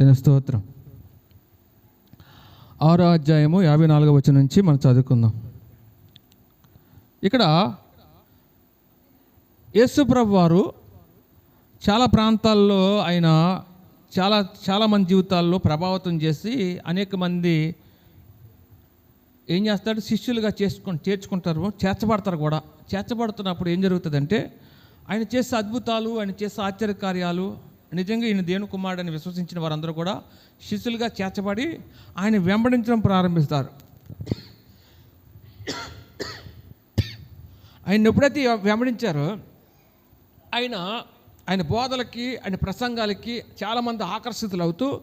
దీని స్తోత్రం. ఆరో అధ్యాయము యాభై నాలుగో వచ్చిన నుంచి మనం చదువుకుందాం. ఇక్కడ యేసుప్రభు వారు చాలా ప్రాంతాల్లో ఆయన చాలా చాలా మంది జీవితాల్లో ప్రభావితం చేసి అనేక మంది ఏం చేస్తాడు? శిష్యులుగా చేసుకొని చేర్చుకుంటారు చేర్చబడతారు కూడా. చేర్చబడుతున్నప్పుడు ఏం జరుగుతుందంటే ఆయన చేసే అద్భుతాలు ఆయన చేసే ఆశ్చర్యకార్యాలు నిజంగా ఈయన దేను కుమారుడని విశ్వసించిన వారందరూ కూడా శిష్యులుగా చేర్చబడి ఆయన వెంబడించడం ప్రారంభిస్తారు. ఆయన ఎప్పుడైతే వెంబడించారో ఆయన ఆయన బోధలకి ఆయన ప్రసంగాలకి చాలామంది ఆకర్షితులు అవుతూ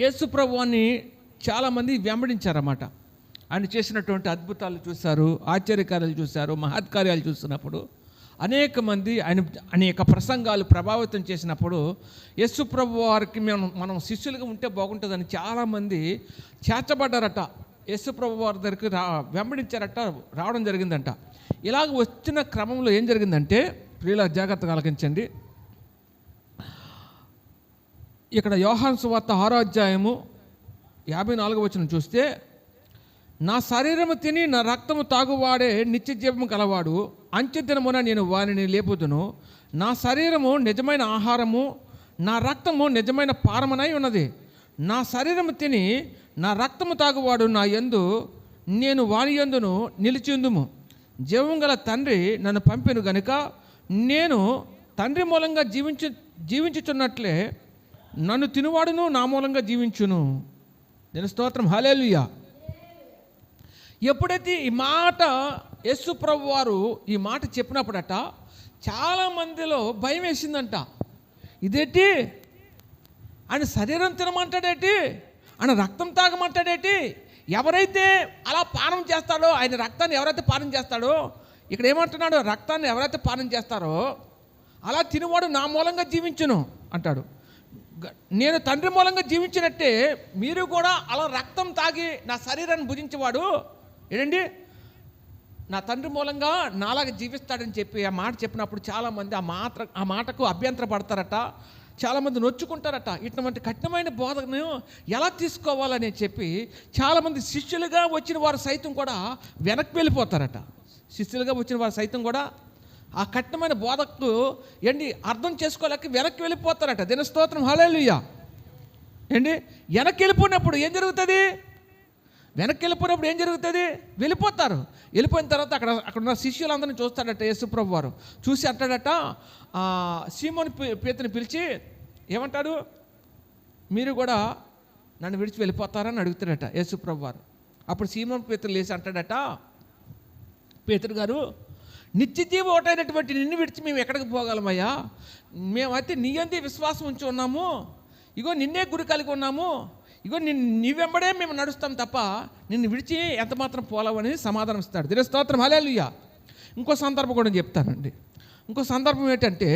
యేసు ప్రభువాన్ని చాలామంది వెంబడించారన్నమాట. ఆయన చేసినటువంటి అద్భుతాలు చూశారు ఆశ్చర్యకార్యాలు చూశారు మహత్కార్యాలు చూసినప్పుడు అనేక మంది ఆయన అనేక ప్రసంగాలు ప్రభావితం చేసినప్పుడు యస్సు ప్రభు వారికి మనం మనం శిష్యులుగా ఉంటే బాగుంటుందని చాలామంది చేర్చబడ్డారట. యస్సు ప్రభు వారి దగ్గరికి రా వెంబడించారట రావడం జరిగిందంట. ఇలాగ వచ్చిన క్రమంలో ఏం జరిగిందంటే ప్రియుల జాగ్రత్తగా ఆలకించండి ఇక్కడ యోహాన్ సువార్త ఆరో అధ్యాయము యాభై నాలుగు వచ్చిన చూస్తే నా శరీరము తిని నా రక్తము తాగువాడే నిత్య జీవము గలవాడు. అంత్య నేను వారిని లేపుదును. నా శరీరము నిజమైన ఆహారము నా రక్తము నిజమైన పారమనై ఉన్నది. నా శరీరము తిని నా రక్తము తాగువాడు నా యందు నేను వాని యందును నిలిచిందుము జీవం గల తండ్రి నన్ను పంపిను గనుక నేను తండ్రి మూలంగా జీవించు జీవించుచున్నట్లే నన్ను తినువాడును నా మూలంగా జీవించును. నేను స్తోత్రం. హలేలుయా ఎప్పుడైతే ఈ మాట యేసు ప్రభు వారు ఈ మాట చెప్పినప్పుడట చాలా మందిలో భయం వేసిందంట. ఇదేంటి? ఆయన శరీరం తినమంటాడేటి? ఆయన రక్తం తాగమంటాడేటి? ఎవరైతే అలా పానం చేస్తాడో ఆయన రక్తాన్ని ఎవరైతే పానం చేస్తాడో ఇక్కడ ఏమంటున్నాడు? రక్తాన్ని ఎవరైతే పానం చేస్తారో అలా తినేవాడు నా మూలంగా జీవించును అంటాడు. నేను తండ్రి మూలంగా జీవించినట్టే మీరు కూడా అలా రక్తం తాగి నా శరీరాన్ని భుజించేవాడు ఏంటండి? నా తండ్రి మూలంగా నాలాగా జీవిస్తాడని చెప్పి ఆ మాట చెప్పినప్పుడు చాలామంది ఆ మాట ఆ మాటకు అభ్యంతర పడతారట చాలామంది నొచ్చుకుంటారట. ఇటువంటి కఠినమైన బోధను ఎలా తీసుకోవాలని చెప్పి చాలామంది శిష్యులుగా వచ్చిన వారు సైతం కూడా వెనక్కి వెళ్ళిపోతారట. శిష్యులుగా వచ్చిన వారు సైతం కూడా ఆ కఠినమైన బోధకు ఏంటి అర్థం చేసుకోలేక వెనక్కి వెళ్ళిపోతారట. దినస్తోత్రం హలేలుయ్యా ఏంటి? వెనక్కి వెళ్ళిపోయినప్పుడు ఏం జరుగుతుంది? వెనక్కి వెళ్ళిపోయినప్పుడు ఏం జరుగుతుంది? వెళ్ళిపోతారు. వెళ్ళిపోయిన తర్వాత అక్కడ అక్కడ ఉన్న శిష్యులందరినీ చూస్తాడట యేసుప్రభు వారు చూసి అంటాడట సీమోని పేతని పిలిచి ఏమంటాడు? మీరు కూడా నన్ను విడిచి వెళ్ళిపోతారని అడుగుతాడట యేసుప్రభు వారు అప్పుడు సీమోన్ పేతులు లేచి అంటాడట పేతుడు గారు నిత్య జీవ ఒకటైనటువంటి నిన్ను విడిచి మేము ఎక్కడికి పోగలమయ్యా? మేమైతే నీ అంది విశ్వాసం ఉంచి ఉన్నాము. ఇగో నిన్నే గురి కలిగి ఉన్నాము. ఇగో నిన్ను నీ వెంబడే మేము నడుస్తాం తప్ప నిన్ను విడిచి ఎంత మాత్రం పోలవని సమాధానం ఇస్తాడు. దిన స్తోత్రం. హలేలుయ్యా ఇంకో సందర్భం కూడా చెప్తానండి. ఇంకో సందర్భం ఏంటంటే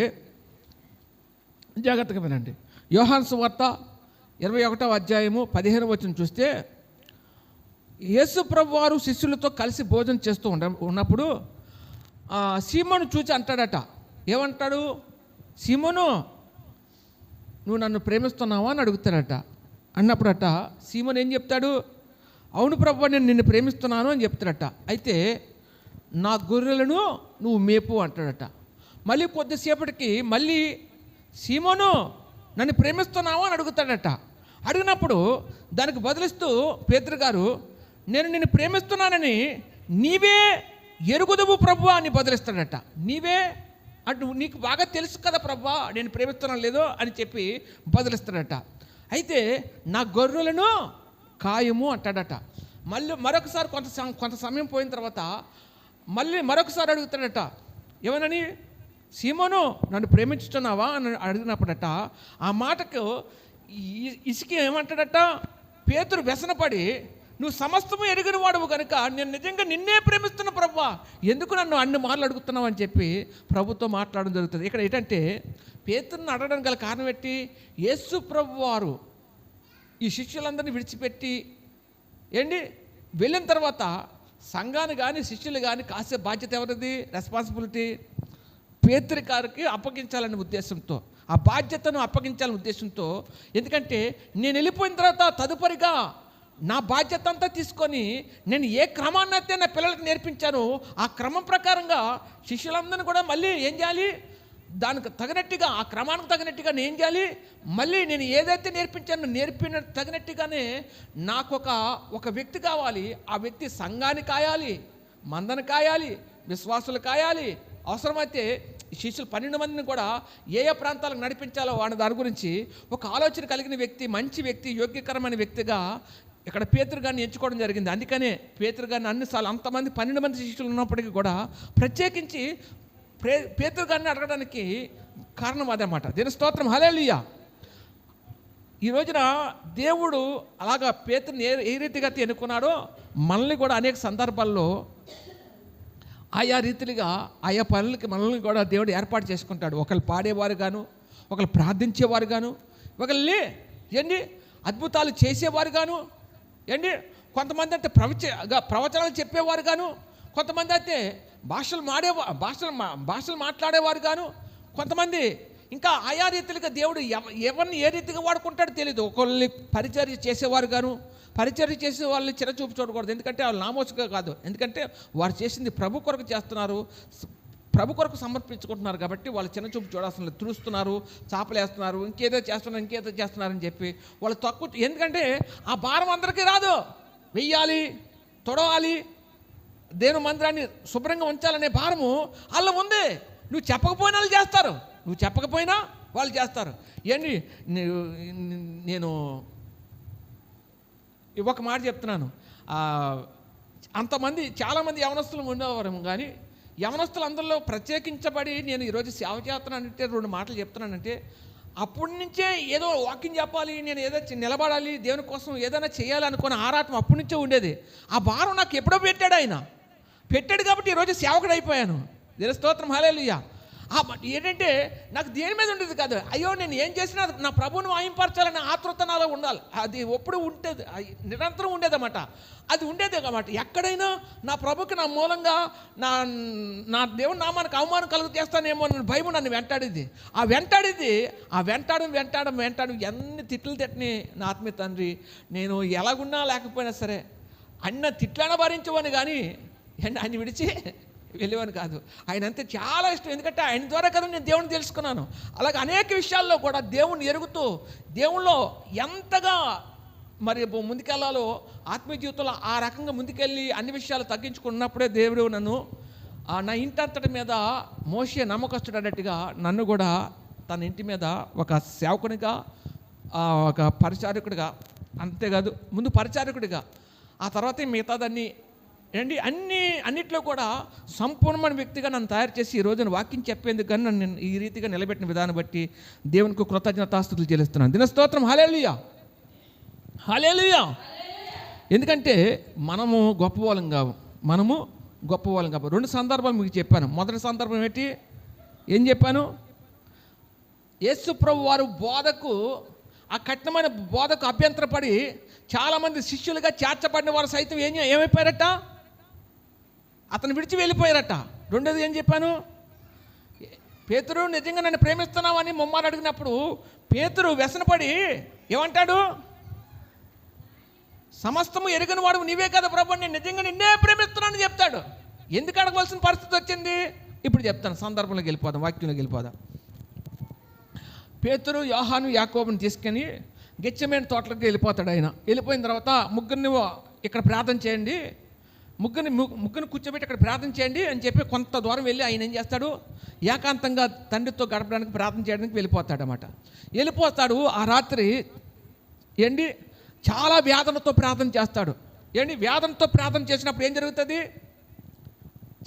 జాగ్రత్తగా వినండి. యోహాన్ సువార్త ఇరవై ఒకటో అధ్యాయము పదిహేను వచ్చిన చూస్తే యేసు ప్రభు వారు శిష్యులతో కలిసి భోజనం చేస్తూ ఉండ ఉన్నప్పుడు సీమను చూచి అంటాడట. ఏమంటాడు? సీమను నువ్వు నన్ను ప్రేమిస్తున్నావా అని అడుగుతాడట. అన్నప్పుడట సీమోన్ ఏం చెప్తాడు? అవును ప్రభు నేను నిన్ను ప్రేమిస్తున్నాను అని చెప్తాడట. అయితే నా గొర్రెలను నువ్వు మేపు అంటాడట. మళ్ళీ కొద్దిసేపటికి మళ్ళీ సీమోను నన్ను ప్రేమిస్తున్నావు అని అడుగుతాడట. అడిగినప్పుడు దానికి బదులిస్తూ పేదరు గారు నేను నిన్ను ప్రేమిస్తున్నానని నీవే ఎరుగుదువు ప్రభు అని బదులిస్తాడట. నీవే అటు నీకు బాగా తెలుసు కదా ప్రభా నేను ప్రేమిస్తున్నాను లేదో అని చెప్పి బదులిస్తాడట. అయితే నా గొర్రెలను కాయము అంటాడట. మళ్ళీ మరొకసారి కొంత కొంత సమయం పోయిన తర్వాత మళ్ళీ మరొకసారి అడుగుతాడట. ఏమనని? సీమోను నన్ను ప్రేమించుతున్నావా అని అడిగినప్పుడట ఆ మాటకు ఇసుక ఏమంటాడట? పేతురు వ్యసనపడి నువ్వు సమస్తము ఎరిగిన వాడువు కనుక నేను నిజంగా నిన్నే ప్రేమిస్తున్న ప్రభా ఎందుకు నన్ను అన్ని మార్లు అడుగుతున్నావు అని చెప్పి ప్రభుతో మాట్లాడడం జరుగుతుంది. ఇక్కడ ఏంటంటే పేతురుని అడగడం గల కారణం ఏంటి? యేసు ప్రభు వారు ఈ శిష్యులందరినీ విడిచిపెట్టి ఏంటి? వెళ్ళిన తర్వాత సంఘాన్ని కానీ శిష్యులు కానీ కాసే బాధ్యత ఎవరిది? రెస్పాన్సిబిలిటీ పేతురి గారికి అప్పగించాలనే ఉద్దేశంతో. ఆ బాధ్యతను అప్పగించాలనే ఉద్దేశంతో. ఎందుకంటే నేను వెళ్ళిపోయిన తర్వాత తదుపరిగా నా బాధ్యత అంతా తీసుకొని నేను ఏ క్రమాన్ని అయితే నా పిల్లలకు నేర్పించానో ఆ క్రమం ప్రకారంగా శిష్యులందరినీ కూడా మళ్ళీ ఏం చేయాలి? దానికి తగినట్టుగా ఆ క్రమానికి తగినట్టుగా నేను ఏం చేయాలి? మళ్ళీ నేను ఏదైతే నేర్పించానో నేర్పిన తగినట్టుగానే నాకు ఒక ఒక వ్యక్తి కావాలి. ఆ వ్యక్తి సంఘాన్ని కాయాలి మందని కాయాలి విశ్వాసులు కాయాలి. అవసరమైతే శిష్యులు పన్నెండు మందిని కూడా ఏ ఏ ప్రాంతాలకు నడిపించాలో వాడి దాని గురించి ఒక ఆలోచన కలిగిన వ్యక్తి మంచి వ్యక్తి యోగ్యకరమైన వ్యక్తిగా ఇక్కడ పేతురు గారిని ఎంచుకోవడం జరిగింది. అందుకనే పేతురు గారిని అన్నిసార్లు అంతమంది పన్నెండు మంది శిష్యులు ఉన్నప్పటికీ కూడా ప్రత్యేకించి ప్రే పేతురు గారిని అడగడానికి కారణం అదనమాట దీని స్తోత్రం హలేలుయ్యా ఈ రోజున దేవుడు అలాగా పేతుని ఏ ఏ రీతిగా ఎన్నుకున్నాడో మనల్ని కూడా అనేక సందర్భాల్లో ఆయా రీతిలుగా ఆయా పనులకి మనల్ని కూడా దేవుడు ఏర్పాటు చేసుకుంటాడు. ఒకళ్ళు పాడేవారు గాను ఒకళ్ళు ప్రార్థించేవారు గాను ఒకళ్ళని ఏంటి అద్భుతాలు చేసేవారు గాను ఏంటి? కొంతమంది అయితే ప్రవచ ప్రవచనాలు చెప్పేవారు గాను కొంతమంది అయితే భాషలు మాడే భాషలు మా- భాషలు మాట్లాడేవారు గాను కొంతమంది ఇంకా ఆయా రీతిలుగా దేవుడు ఎవ ఎవరిని ఏ రీతిగా వాడుకుంటాడో తెలియదు ఒకళ్ళని పరిచర్య చేసేవారు గాను పరిచర్య చేసే వాళ్ళని చిరచూపు చూడకూడదు. ఎందుకంటే వాళ్ళు నామోసుగా కాదు. ఎందుకంటే వారు చేసింది ప్రభు కొరకు చేస్తున్నారు. ప్రభు కొరకు సమర్పించుకుంటున్నారు కాబట్టి వాళ్ళు చిన్న చూపు చూడాల్సిన తులుస్తున్నారు తుడుస్తున్నారు చాపలేస్తున్నారు ఇంకేదో చేస్తున్నారు ఇంకేదో చేస్తున్నారని చెప్పి వాళ్ళు తక్కువ ఎందుకంటే ఆ భారం అందరికీ రాదు. వెయ్యాలి తొడవాలి దేని మందిరాన్ని శుభ్రంగా ఉంచాలనే భారము వాళ్ళ ఉంది నువ్వు చెప్పకపోయినా వాళ్ళు చేస్తారు. నువ్వు చెప్పకపోయినా వాళ్ళు చేస్తారు. ఏంటి? నేను ఒక మాట చెప్తున్నాను. అంతమంది చాలామంది యవనస్తులు ఉండేవారు కానీ యవనస్తులందరిలో ప్రత్యేకించబడి నేను ఈరోజు సేవ చేస్తున్నానంటే రెండు మాటలు చెప్తున్నానంటే అప్పటి నుంచే ఏదో వాకింగ్ చెప్పాలి నేను ఏదో నిలబడాలి దేవుని కోసం ఏదైనా చేయాలనుకున్న ఆరాటం అప్పటి నుంచే ఉండేది. ఆ భారం నాకు ఎప్పుడో పెట్టాడు ఆయన. పెట్టాడు కాబట్టి ఈరోజు సేవకుడు అయిపోయాను దీని స్తోత్రం హాలేలుయ్యా ఏంటంటే నాకు దేని మీద ఉండేది కాదు. అయ్యో నేను ఏం చేసినా అది నా ప్రభువుని వాయింపరచాలనే ఆతృత నాలో ఉండాలి. అది ఎప్పుడు ఉండేది నిరంతరం ఉండేదన్నమాట. అది ఉండేదే కాబట్టి ఎక్కడైనా నా ప్రభుకి నా మూలంగా నా నా దేవుని నామానికి అవమానం కలుగు చేస్తానేమో అని భయం నన్ను వెంటాడేది. ఆ వెంటాడేది ఆ వెంటాడం వెంటాడం వెంటాడం ఎన్ని తిట్లు తిట్టని నా ఆత్మీయ తండ్రి నేను ఎలాగున్నా లేకపోయినా సరే అన్న తిట్లన భరించవని కానీ ఆయన విడిచి వెళ్ళేవాని కాదు. ఆయన అంతే చాలా ఇష్టం. ఎందుకంటే ఆయన ద్వారా కదా నేను దేవుని తెలుసుకున్నాను. అలాగే అనేక విషయాల్లో కూడా దేవుణ్ణి ఎరుగుతూ దేవుణ్ణిలో ఎంతగా మరి ముందుకెళ్ళాలో ఆత్మీయ జీవితంలో ఆ రకంగా ముందుకెళ్ళి అన్ని విషయాలు తగ్గించుకున్నప్పుడే దేవుడు నన్ను నా ఇంటంతటి మీద మోసే నమ్మకస్తుడు అన్నట్టుగా నన్ను కూడా తన ఇంటి మీద ఒక సేవకునిగా ఒక పరిచారకుడిగా అంతేకాదు ముందు పరిచారకుడిగా ఆ తర్వాత మిగతాదాన్ని ఏంటి? అన్ని అన్నిట్లో కూడా సంపూర్ణమైన వ్యక్తిగా నన్ను తయారు చేసి ఈ రోజున వాక్యం చెప్పేందుకు కానీ నన్ను ఈ రీతిగా నిలబెట్టిన విధానం బట్టి దేవునికి కృతజ్ఞతాస్తుతులు చెల్లిస్తున్నాను. దిన స్తోత్రం. హలేలుయా హలేలుయా ఎందుకంటే మనము గొప్పవాళ్ళం కావు. మనము గొప్పవాళ్ళం కావు. రెండు సందర్భాలు మీకు చెప్పాను. మొదటి సందర్భం ఏంటి? ఏం చెప్పాను? యేసు ప్రభు వారు బోధకు ఆ కఠినమైన బోధకు అభ్యంతరపడి చాలామంది శిష్యులుగా చేర్చబడిన వారు సైతం ఏం ఏమైపోయారట? అతను విడిచి వెళ్ళిపోయారట. రెండోది ఏం చెప్పాను? పేతురు నిజంగా నన్ను ప్రేమిస్తున్నావని ముమ్మారు అడిగినప్పుడు పేతురు వ్యసనపడి ఏమంటాడు? సమస్తము ఎరుగని వాడు నీవే కదా ప్రభు నేను నిజంగా నిన్నే ప్రేమిస్తున్నానని చెప్తాడు. ఎందుకు అడగవలసిన పరిస్థితి వచ్చింది? ఇప్పుడు చెప్తాను సందర్భంలోకి వెళ్ళిపోదాం వాక్యంలోకి వెళ్ళిపోదాం. పేతురు యోహాను యాకోబుని తీసుకొని గెచ్చమైన తోటలకు వెళ్ళిపోతాడు ఆయన. వెళ్ళిపోయిన తర్వాత ముగ్గురిని ఇక్కడ ప్రార్థన చేయండి. ముగ్గుని ముగ్గుని కూర్చోబెట్టి ఇక్కడ ప్రార్థన చేయండి అని చెప్పి కొంత దూరం వెళ్ళి ఆయన ఏం చేస్తాడు? ఏకాంతంగా తండ్రితో గడపడానికి ప్రార్థన చేయడానికి వెళ్ళిపోతాడు అనమాట వెళ్ళిపోతాడు. ఆ రాత్రి ఏంటి? చాలా వేదనతో ప్రార్థన చేస్తాడు. ఏంటి? వేదనతో ప్రార్థన చేసినప్పుడు ఏం జరుగుతుంది?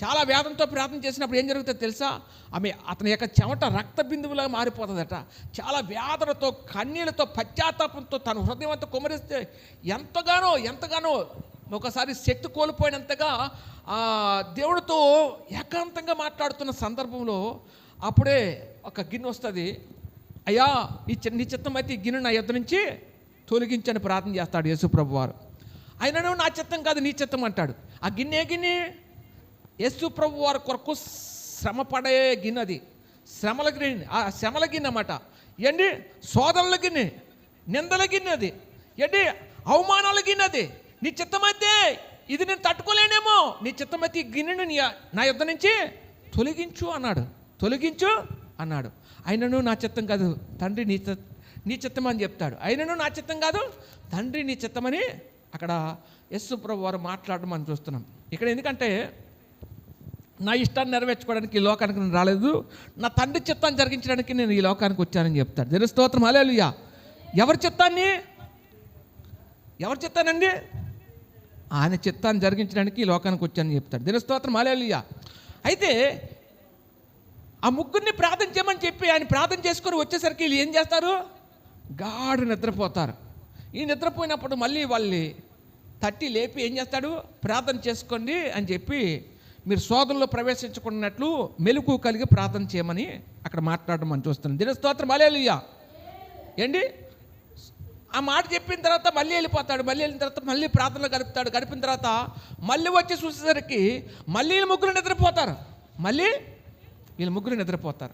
చాలా వేదంతో ప్రార్థన చేసినప్పుడు ఏం జరుగుతుందో తెలుసా? ఆమె అతని యొక్క చెమట రక్త బిందువులాగా మారిపోతుందట. చాలా వేదనతో కన్నీళ్ళతో పశ్చాత్తాపంతో తన హృదయం అంతా కుమరిస్తే ఎంతగానో ఎంతగానో ఒకసారి శక్తి కోల్పోయినంతగా ఆ దేవుడితో ఏకాంతంగా మాట్లాడుతున్న సందర్భంలో అప్పుడే ఒక గిన్నె వస్తుంది. అయ్యా ఈ చి- నీ చిత్తం అయితే ఈ గిన్నె నా యుద్ధ నుంచి తొలగించని ప్రార్థన చేస్తాడు యేసుప్రభు వారు అయినను నా చిత్తం కాదు నీ చిత్తం అంటాడు. ఆ గిన్నె గిన్నె? యేసుప్రభు వారి కొరకు శ్రమ పడే గిన్నె అది. శ్రమల గిన్నె ఆ శ్రమల గిన్నె అన్నమాట. ఏంటి? సోదరుల గిన్నె నిందల గిన్నె అది. ఏంటి? అవమానాల గిన్నె అది. నీ చిత్తమైతే ఇది నేను తట్టుకోలేనేమో. నీ చిత్తమైతే ఈ గిన్నెను నీ నా యుద్ధ నుంచి తొలగించు అన్నాడు. తొలగించు అన్నాడు. అయినను నా చిత్తం కాదు తండ్రి నీ చిత్త నీ చిత్తం అని చెప్తాడు. అయినను నా చిత్తం కాదు తండ్రి నీ చిత్తమని అక్కడ యస్సు ప్రభు వారు మాట్లాడడం మనం చూస్తున్నాం. ఇక్కడ ఎందుకంటే నా ఇష్టాన్ని నెరవేర్చుకోవడానికి ఈ లోకానికి నేను రాలేదు. నా తండ్రి చిత్తాన్ని జరిగించడానికి నేను ఈ లోకానికి వచ్చానని చెప్తాడు. జన స్తోత్రం. హలేలుయా ఎవరి చిత్తాన్ని? ఎవరి చిత్తానండి? ఆయన చిత్తాన్ని జరిగించడానికి ఈ లోకానికి వచ్చానని చెప్తాడు. దినస్తోత్రం హలేలుయా అయితే ఆ ముగ్గురిని ప్రార్థన చేయమని చెప్పి ఆయన ప్రార్థన చేసుకొని వచ్చేసరికి వీళ్ళు ఏం చేస్తారు? గాఢ నిద్రపోతారు. ఈ నిద్రపోయినప్పుడు మళ్ళీ వాళ్ళని తట్టి లేపి ఏం చేస్తాడు? ప్రార్థన చేసుకోండి అని చెప్పి మీరు సోదరుల్లో ప్రవేశించుకున్నట్లు మెలకు కలిగి ప్రార్థన చేయమని అక్కడ మాట్లాడడం మనం చూస్తున్నాం. దినస్తోత్రం అలేలుయ్యా ఏంటి? ఆ మాట చెప్పిన తర్వాత మళ్ళీ వెళ్ళిపోతాడు. మళ్ళీ వెళ్ళిన తర్వాత మళ్ళీ ప్రార్థన గడుపుతాడు. గడిపిన తర్వాత మళ్ళీ వచ్చి చూసేసరికి మళ్ళీ వీళ్ళు ముగ్గురు నిద్రపోతారు. మళ్ళీ వీళ్ళు ముగ్గురు నిద్రపోతారు.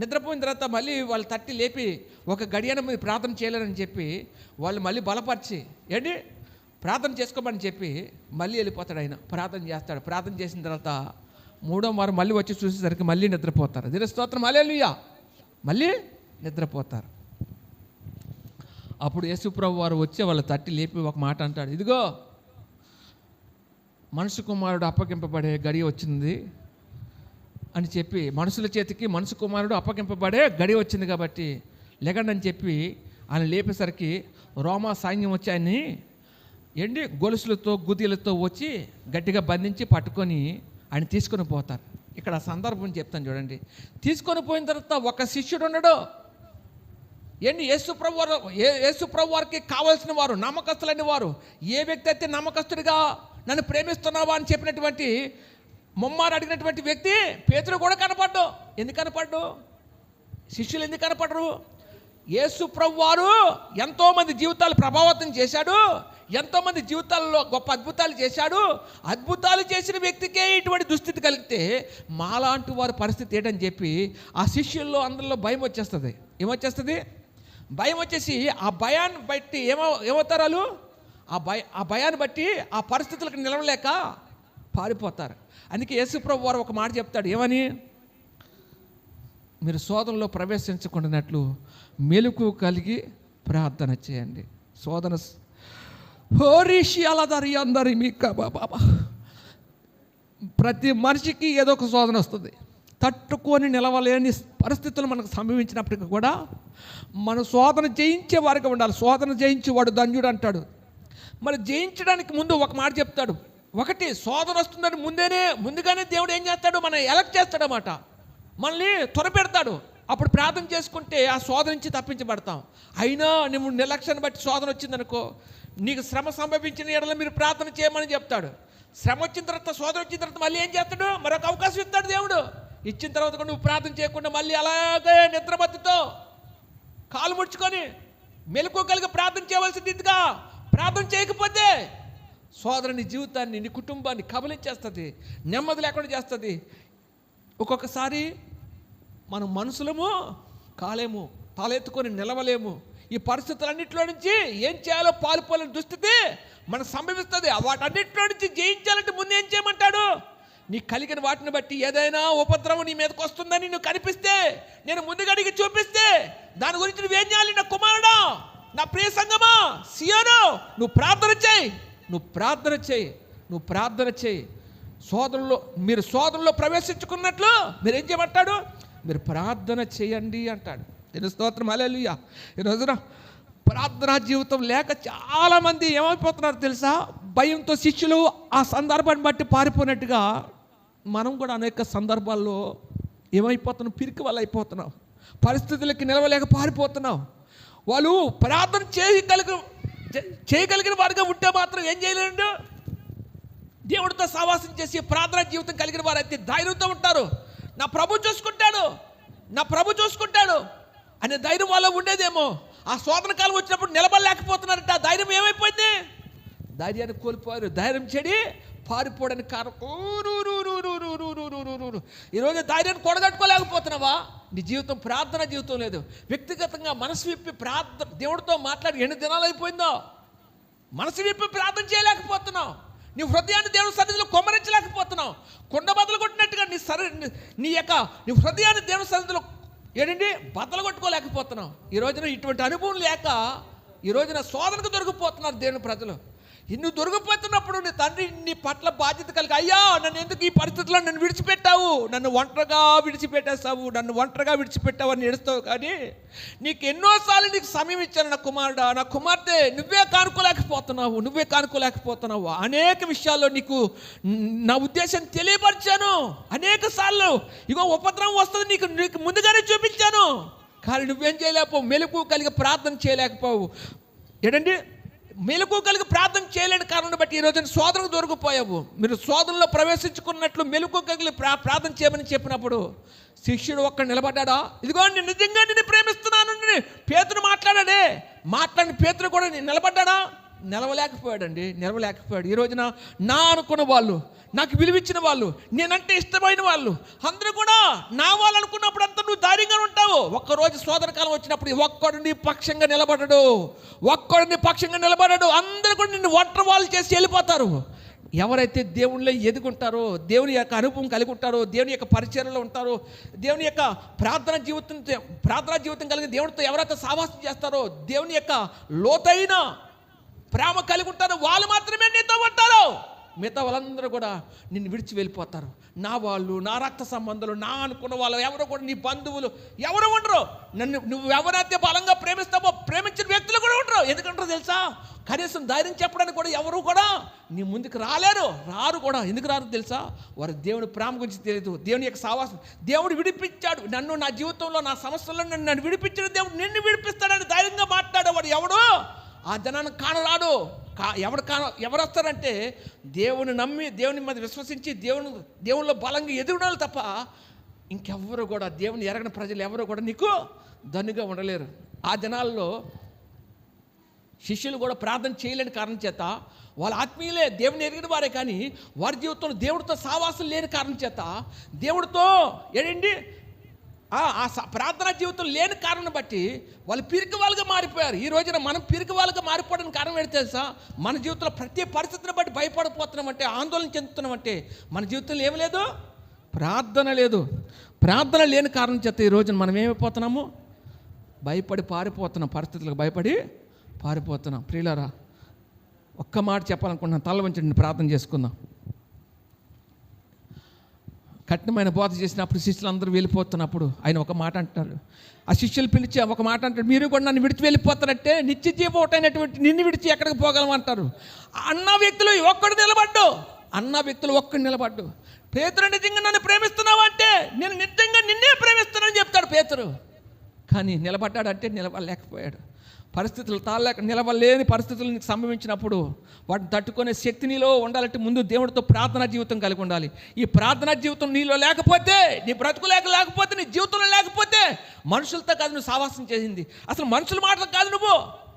నిద్రపోయిన తర్వాత మళ్ళీ వాళ్ళు తట్టి లేపి ఒక గడియన మీరు ప్రార్థన చేయలేరని చెప్పి వాళ్ళు మళ్ళీ బలపరిచి ఏంటి? ప్రార్థన చేసుకోమని చెప్పి మళ్ళీ వెళ్ళిపోతాడు ఆయన. ప్రార్థన చేస్తాడు. ప్రార్థన చేసిన తర్వాత మూడో వారం మళ్ళీ వచ్చి చూసేసరికి మళ్ళీ నిద్రపోతారు. దీని స్తోత్రం. మళ్ళీ మళ్ళీ నిద్రపోతారు. అప్పుడు యేసుప్రభు వారు వచ్చి వాళ్ళ తట్టి లేపి ఒక మాట అంటాడు. ఇదిగో మనుషు కుమారుడు అప్పగింపబడే గడి వచ్చింది అని చెప్పి మనుషుల చేతికి మనుషు కుమారుడు అప్పగింపబడే గడి వచ్చింది కాబట్టి లెగండి అని చెప్పి ఆయన లేపేసరికి రోమా సైన్యం వచ్చి ఆయన్ని ఎండి గొలుసులతో గుదిలతో వచ్చి గట్టిగా బంధించి పట్టుకొని ఆయన తీసుకొని పోతారు. ఇక్కడ సందర్భం చెప్తాను చూడండి. తీసుకొని పోయిన తర్వాత ఒక శిష్యుడు ఉన్నాడు. ఏంటి? యేసు ప్రభు వారు యేసు ప్రభు వారికి కావాల్సిన వారు నమ్మకస్తులైన వారు. ఏ వ్యక్తి అయితే నమ్మకస్తుడిగా నన్ను ప్రేమిస్తున్నావా అని చెప్పినటువంటి ముమ్మారు అడిగినటువంటి వ్యక్తి పేతురు కూడా కనపడ్డు. ఎందుకు కనపడ్డు? శిష్యులు ఎందుకు కనపడరు యేసు ప్రభు వారు ఎంతోమంది జీవితాలు ప్రభావితం చేశాడు. ఎంతోమంది జీవితాల్లో గొప్ప అద్భుతాలు చేశాడు. అద్భుతాలు చేసిన వ్యక్తికే ఇటువంటి దుస్థితి కలిగితే మాలాంటి వారి పరిస్థితి ఏంటని చెప్పి ఆ శిష్యుల్లో అందరిలో భయం వచ్చేస్తుంది. ఏమొచ్చేస్తుంది? భయం వచ్చేసి ఆ భయాన్ని బట్టి ఏమో ఏమవుతారు వాళ్ళు ఆ భయ ఆ భయాన్ని బట్టి ఆ పరిస్థితులకు నిలవలేక పారిపోతారు. అందుకే యేసుప్రభు వారు ఒక మాట చెప్తాడు. ఏమని? మీరు శోధనలో ప్రవేశించకుండానట్లు మెలకు కలిగి ప్రార్థన చేయండి. శోధన హోరిషి అలదరి అందరి మీ బాబా ప్రతి మనిషికి ఏదో ఒక శోధన వస్తుంది. తట్టుకొని నిలవలేని పరిస్థితులు మనకు సంభవించినప్పటికీ కూడా మన శోధన జయించే వారికి ఉండాలి. శోధన జయించేవాడు ధన్యుడు అంటాడు. మరి జయించడానికి ముందు ఒక మాట చెప్తాడు. ఒకటి శోధన వస్తుందని ముందేనే ముందుగానే దేవుడు ఏం చేస్తాడు? మన ఎలక్ట్ చేస్తాడనమాట మనల్ని త్వరపెడతాడు అప్పుడు ప్రార్థన చేసుకుంటే ఆ శోధన నుంచి తప్పించబడతాం. అయినా నువ్వు నిర్లక్ష్యాన్ని బట్టి శోధన వచ్చిందనుకో నీకు శ్రమ సంభవించిన ఎడల మీరు ప్రార్థన చేయమని చెప్తాడు. శ్రమ వచ్చిన తర్వాత శోధన వచ్చిన తర్వాత మళ్ళీ ఏం చేస్తాడు? మరొక అవకాశం ఇస్తాడు దేవుడు. ఇచ్చిన తర్వాత కూడా నువ్వు ప్రార్థన చేయకుండా మళ్ళీ అలాగే నిద్రమత్తుతో కాలు ముడుచుకొని మెలకువగలిగి ప్రార్థన చేయవలసింది ఇదిగా. ప్రార్థన చేయకపోతే సోదరు నీ జీవితాన్ని నీ కుటుంబాన్ని కబలించేస్తుంది నెమ్మది లేకుండా చేస్తుంది. ఒక్కొక్కసారి మనం మనుషులము కాలేము తలెత్తుకొని నిలవలేము. ఈ పరిస్థితులన్నింటిలో నుంచి ఏం చేయాలో పాలుపోలేని దుస్థితి మనకు సంభవిస్తుంది. వాటన్నింటిలో నుంచి జయించాలంటే ముందు ఏం చేయమంటాడు? నీ కలిగిన వాటిని బట్టి ఏదైనా ఉపద్రవం నీ మీదకి వస్తుందని నువ్వు కనిపిస్తే నేను ముందుగడిగి చూపిస్తే దాని గురించి నువ్వేం చేయాలి? నా కుమారుడా నా ప్రియ సంగమా సియోను నువ్వు ప్రార్థన చేయి. నువ్వు ప్రార్థన చేయి. నువ్వు ప్రార్థన చేయి. సోదరుల్లో మీరు సోదరుల్లో ప్రవేశించుకున్నట్లు మీరు ఏం చేయమంటాడు? మీరు ప్రార్థన చేయండి అంటాడు. నేను స్తోత్రం అలెలుయ్యా ఈ రోజున ప్రార్థనా జీవితం లేక చాలామంది ఏమైపోతున్నారు తెలుసా? భయంతో శిష్యులు ఆ సందర్భాన్ని బట్టి పారిపోయినట్టుగా మనం కూడా అనేక సందర్భాల్లో ఏమైపోతున్నాం? పిరికి వాళ్ళు అయిపోతున్నాం. పరిస్థితులకి నిలవలేక పారిపోతున్నాం. వాళ్ళు ప్రార్థన చేయగలిగిన చేయగలిగిన వారిగా ఉంటే మాత్రం ఏం చేయలేండు దేవుడితో సహవాసం చేసి ప్రార్థన జీవితం కలిగిన వారు అయితే ధైర్యంతో ఉంటారు. నా ప్రభు చూసుకుంటాడు. నా ప్రభు చూసుకుంటాడు. అనే ధైర్యం వాళ్ళ ఉండేదేమో. ఆ శోధన కాలం వచ్చినప్పుడు నిలబడలేకపోతున్నారంట. ఆ ధైర్యం ఏమైపోయింది? ధైర్యాన్ని కోల్పోయారు. ధైర్యం చెడి పారిపోవడానికి కారణం రు, ఈరోజు ధైర్యాన్ని కొడగట్టుకోలేకపోతున్నావా నీ జీవితం ప్రార్థన జీవితం లేదు. వ్యక్తిగతంగా మనసు విప్పి ప్రార్థన దేవుడితో మాట్లాడి ఎన్ని దినాలు అయిపోయిందో? మనసు విప్పి ప్రార్థన చేయలేకపోతున్నావు. నీ హృదయాన్ని దేవుడి సన్నిధిలో కొమ్మరించలేకపోతున్నావు. కొండ బదులు కొట్టినట్టుగా నీ సరి నీ యొక్క నీ హృదయాన్ని దేవుడి సన్నిధిలో ఏంటండి బద్దలు కొట్టుకోలేకపోతున్నావు. ఈ రోజున ఇటువంటి అనుభవం లేక ఈ రోజున శోధనకు దొరికిపోతున్నారు దేవుని ప్రజలు. నువ్వు దొరికిపోతున్నప్పుడు నీ తండ్రి నీ పట్ల బాధ్యత కలిగి అయ్యా నన్ను ఎందుకు ఈ పరిస్థితిలో నన్ను విడిచిపెట్టావు? నన్ను ఒంటరిగా విడిచిపెట్టేస్తావు నన్ను ఒంటరిగా విడిచిపెట్టావు అని ఎడుస్తావు కానీ నీకు ఎన్నోసార్లు నీకు సమయం ఇచ్చాను నా కుమారుడా. నా కుమార్తె నువ్వే కానుకోలేకపోతున్నావు నువ్వే కానుకోలేకపోతున్నావు. అనేక విషయాల్లో నీకు నా ఉద్దేశం తెలియపరిచాను. అనేక సార్లు ఇగో ఉపద్రవం వస్తుంది నీకు నీకు ముందుగానే చూపించాను. కానీ నువ్వేం చేయలేకపోవు మెలకు కలిగి ప్రార్థన చేయలేకపోవు. ఏంటంటే మెలకు కలిగి ప్రార్థన చేయలేని కారణం బట్టి ఈ రోజున శోధనకు దొరికిపోయావు. మీరు శోధనలో ప్రవేశించుకున్నట్లు మెలకు కలిగి ప్రా ప్రార్థన చేయమని చెప్పినప్పుడు శిష్యుడు ఒక్క నిలబడ్డాడా? ఇదిగో నేను నిజంగా నిన్ను ప్రేమిస్తున్నాను పేతుడు మాట్లాడాడే. మాట్లాడిన పేతుడు కూడా నేను నిలబడ్డాడా? నిలవలేకపోయాడండి నిలవలేకపోయాడు ఈ రోజున నా అనుకున్న వాళ్ళు నాకు విలువిచ్చిన వాళ్ళు నేనంటే ఇష్టమైన వాళ్ళు అందరూ కూడా నా వాళ్ళు అనుకున్నప్పుడు అంతా నువ్వు ధైర్యంగా ఉంటావు. ఒక్కరోజు సోదరకాలం వచ్చినప్పుడు ఒక్కడు నీ పక్షంగా నిలబడడు. ఒక్కడు నీ పక్షంగా నిలబడడు. అందరూ కూడా నిన్ను ఒంటరి వాళ్ళు చేసి వెళ్ళిపోతారు. ఎవరైతే దేవుళ్ళో ఎదుగుంటారో దేవుని యొక్క అనుభవం కలిగి ఉంటారో దేవుని యొక్క పరిచయంలో ఉంటారో దేవుని యొక్క ప్రార్థన జీవితం ప్రార్థన జీవితం కలిగి దేవునితో ఎవరైతే సావాసం చేస్తారో దేవుని యొక్క లోతైన ప్రేమ కలిగి ఉంటారు. వాళ్ళు మాత్రమే నీతో ఉంటారు. మిగతా వాళ్ళందరూ కూడా నిన్ను విడిచి వెళ్ళిపోతారు. నా వాళ్ళు నా రక్త సంబంధాలు నా అనుకున్న వాళ్ళు ఎవరు కూడా నీ బంధువులు ఎవరు ఉండరు. నన్ను నువ్వు ఎవరైతే బలంగా ప్రేమిస్తావో ప్రేమించిన వ్యక్తులు కూడా ఉండరు. ఎందుకంటారు తెలుసా? కనీసం ధైర్యం చెప్పడానికి కూడా ఎవరు కూడా నీ ముందుకు రాలేరు. రారు కూడా. ఎందుకు రారు తెలుసా? వారు దేవుని ప్రేమ గురించి తెలియదు. దేవుని యొక్క సావాసం. దేవుడు విడిపించాడు. నన్ను నా జీవితంలో నా సమస్యల్లో నన్ను నన్ను విడిపించిన దేవుడు నిన్ను విడిపిస్తాడని ధైర్యంగా మాట్లాడేవాడు ఎవడు? ఆ జనాన్ని కానరాడు కా ఎవడు కాన ఎవరు వస్తారంటే దేవుని నమ్మి దేవుని మీద విశ్వసించి దేవుని దేవునిలో బలంగా ఎదుగుడాలి తప్ప ఇంకెవ్వరు కూడా దేవుని ఎరగని ప్రజలు ఎవరు కూడా నీకు దన్నుగా ఉండలేరు. ఆ జనాల్లో శిష్యులు కూడా ప్రార్థన చేయలేని కారణం చేత వాళ్ళ ఆత్మీయులే దేవుని ఎరిగిన వారే కానీ వారి జీవితంలో దేవుడితో సావాసం లేని కారణం చేత దేవుడితో ఏంటండి ఆ స- ప్రార్థనా జీవితం లేని కారణం బట్టి వాళ్ళు పిరికి వాళ్ళుగా మారిపోయారు. ఈ రోజున మనం పిరికి వాళ్ళుగా మారిపోవడానికి కారణం ఏంటి తెలుసా? మన జీవితంలో ప్రతి పరిస్థితిని బట్టి భయపడిపోతున్నాం అంటే ఆందోళన చెందుతున్నాం అంటే మన జీవితంలో ఏమి లేదు? ప్రార్థన లేదు. ప్రార్థన లేని కారణం చేత ఈ రోజున మనం ఏమైపోతున్నాము? భయపడి పారిపోతున్నాం. పరిస్థితులకు భయపడి పారిపోతున్నాం. ప్రియులరా ఒక్క మాట చెప్పాలనుకుంటున్నాను. తల వంచండి ప్రార్థన చేసుకుందాం. కఠినమైన బోధ చేసినప్పుడు శిష్యులు అందరూ వెళ్ళిపోతున్నప్పుడు ఆయన ఒక మాట అంటారు ఆ శిష్యులు పిలిచి ఒక మాట అంటారు మీరు కూడా నన్ను విడిచి వెళ్ళిపోతారంటే నిత్య జీవోటైనటువంటి నిన్ను విడిచి ఎక్కడికి పోగలమంటారు అన్న వ్యక్తులు ఒక్కడు నిలబడ్డు. అన్న వ్యక్తులు ఒక్కడు నిలబడ్డు. పేతురు నిజంగా నన్ను ప్రేమిస్తున్నావు? అంటే నేను నిజంగా నిన్నే ప్రేమిస్తున్నానని చెప్తాడు పేతురు. కానీ నిలబడ్డాడంటే నిలబడలేకపోయాడు. పరిస్థితులు తాళలేక నిలవలేని పరిస్థితులు నీకు సంభవించినప్పుడు వాటిని తట్టుకునే శక్తి నీలో ఉండాలంటే ముందు దేవుడితో ప్రార్థనా జీవితం కలిగి ఉండాలి. ఈ ప్రార్థనా జీవితం నీలో లేకపోతే నీ బ్రతుకు లేక లేకపోతే నీ జీవితంలో లేకపోతే మనుషులతో కాదు నువ్వు సావాసం చేసింది. అసలు మనుషుల మాటలు కాదు నువ్వు.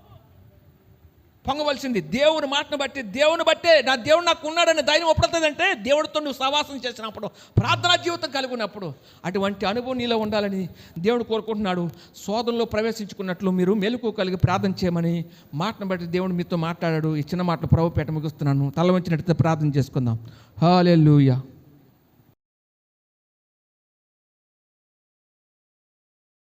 పొంగవలసింది. దేవుని మాటను బట్టి దేవుని బట్టే నా దేవుడు నాకు ఉన్నాడని ధైర్యం ఎప్పుడవుతుందంటే దేవుడితో నువ్వు సవాసం చేసినప్పుడు ప్రార్థనా జీవితం కలిగి ఉన్నప్పుడు అటువంటి అనుభవం నీలో ఉండాలని దేవుడు కోరుకుంటున్నాడు. శోధనలో ప్రవేశించుకున్నట్లు మీరు మెలకు కలిగి ప్రార్థన చేయమని మాటను బట్టి దేవుడు మీతో మాట్లాడాడు. ఈ చిన్న మాటలు ప్రభుపేట ముగిస్తున్నాను. తల వంచినట్టు ప్రార్థన చేసుకుందాం. హాలెల్లుయా